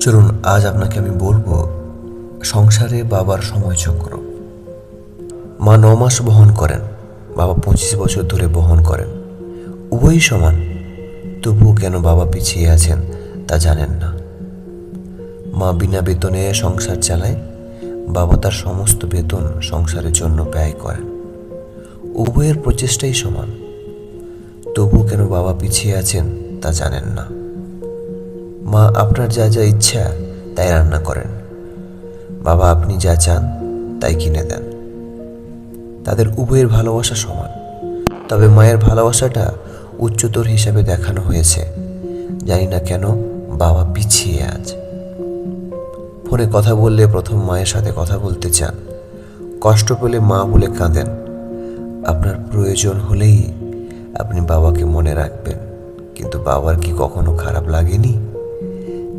চলুন, আজ আপনাকে আমি বলব, সংসারে বাবার সময় সময়চক্র মা ন মাস বহন করেন, বাবা পঁচিশ বছর ধরে বহন করেন। উভয়ই সমান, তবুও কেন বাবা পিছিয়ে আছেন তা জানেন না। মা বিনা বেতনে সংসার চালায়, বাবা তার সমস্ত বেতন সংসারের জন্য ব্যয় করেন। উভয়ের প্রচেষ্টাই সমান তবু কেন বাবা পিছিয়ে আছেন তা জানেন না। মা আপনার যা যা ইচ্ছা তাই রান্না করেন। বাবা আপনি যা চান তাই কিনে দেন। তাদের উভয়ের ভালোবাসা সমান। তবে মায়ের ভালোবাসাটা উচ্চতর হিসাবে দেখানো হয়েছে। জানি না কেন বাবা পিছিয়ে আজ। ফোনে কথা বললে প্রথম মায়ের সাথে কথা বলতে চান। কষ্ট পেলে মা বলে কাঁদেন। আপনার প্রয়োজন হলেই আপনি বাবাকে মনে রাখবেন। কিন্তু বাবার কি কখনো খারাপ লাগেনি?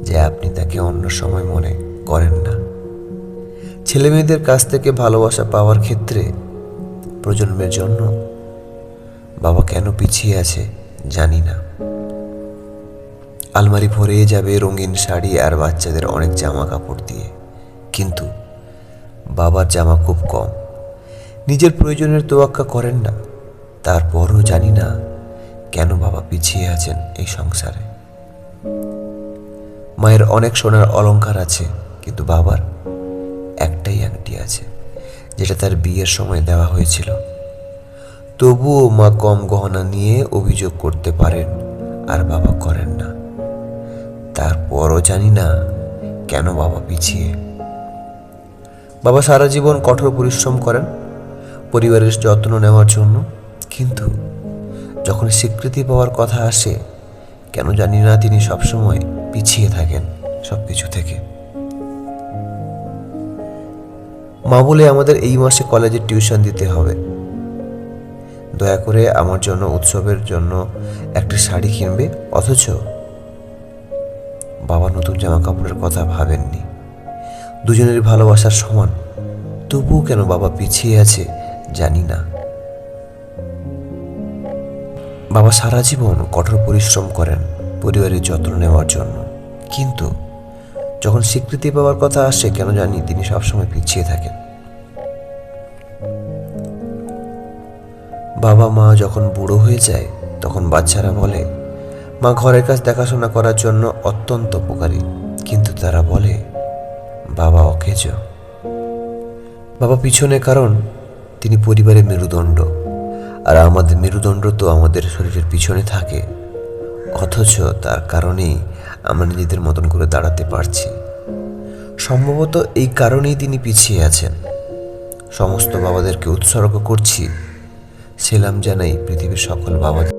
যে আপনি তাকে অন্য সময় মনে করেন না। ছেলে মেয়েদের কাছ থেকে ভালোবাসা পাওয়ার ক্ষেত্রে প্রজন্মের জন্য বাবা কেন পিছিয়ে আছে জানি না। আলমারি ভরে যাবে রঙিন শাড়ি আর বাচ্চাদের অনেক জামা কাপড় দিয়ে। কিন্তু বাবার জামা খুব কম। নিজের প্রয়োজনের তোয়াক্কা করেন না। তারপরও জানি না কেন বাবা পিছিয়ে আছেন এই সংসারে। মায়ের অনেক সোনার অলংকার আছে, কিন্তু বাবার একটাই আংটি আছে, যেটা তার বিয়ের সময় দেওয়া হয়েছিল। তবুও মা কম গহনা নিয়ে অভিযোগ করতে পারেন, আর বাবা করেন না। তারপরও জানি না কেন বাবা পিছিয়ে। বাবা সারা জীবন কঠোর পরিশ্রম করেন, পরিবারের যত্ন নেওয়ার জন্য, কিন্তু যখন স্বীকৃতি পাওয়ার কথা আসে, কেন জানি না তিনি সবসময় পিছিয়ে থাকেন সব কিছু থেকে। মা বলে আমাদের এই মাসে কলেজে টিউশন দিতে হবে। দয়া করে আমার জন্য, উৎসবের জন্য একটা শাড়ি কিনবে, অথচ বাবা নতুন জামা কাপড়ের কথা ভাবেননি। দুজনের ভালোবাসার সমান। তবুও কেন বাবা পিছিয়ে আছে জানি না। বাবা সারা জীবন কঠোর পরিশ্রম করেন, পরিবারের যত্ন নেওয়ার জন্য। কিন্তু যখন স্বীকৃতি পাওয়ার কথা আসে, কেন জানি তিনি সবসময় পিছিয়ে থাকেন। বাবা মা যখন বুড়ো হয়ে যায়, তখন বাচ্চারা বলে, মা, ঘরের কাজ দেখাশোনা করার জন্য অত্যন্ত উপকারী। কিন্তু তারা বলে, বাবা অকেজ। বাবা পিছনে কারণ, তিনি পরিবারের মেরুদণ্ড। আর আমাদের মেরুদণ্ড তো আমাদের শরীরের পিছনে থাকে। অথচ তার কারণেই আমরা নিজেদের মতন করে দাঁড়াতে পারছি। সম্ভবত এই কারণেই তিনি পিছিয়ে আছেন। সমস্ত বাবাদেরকে উৎসর্গ করছি। সেলাম জানাই পৃথিবীর সকল বাবাদের।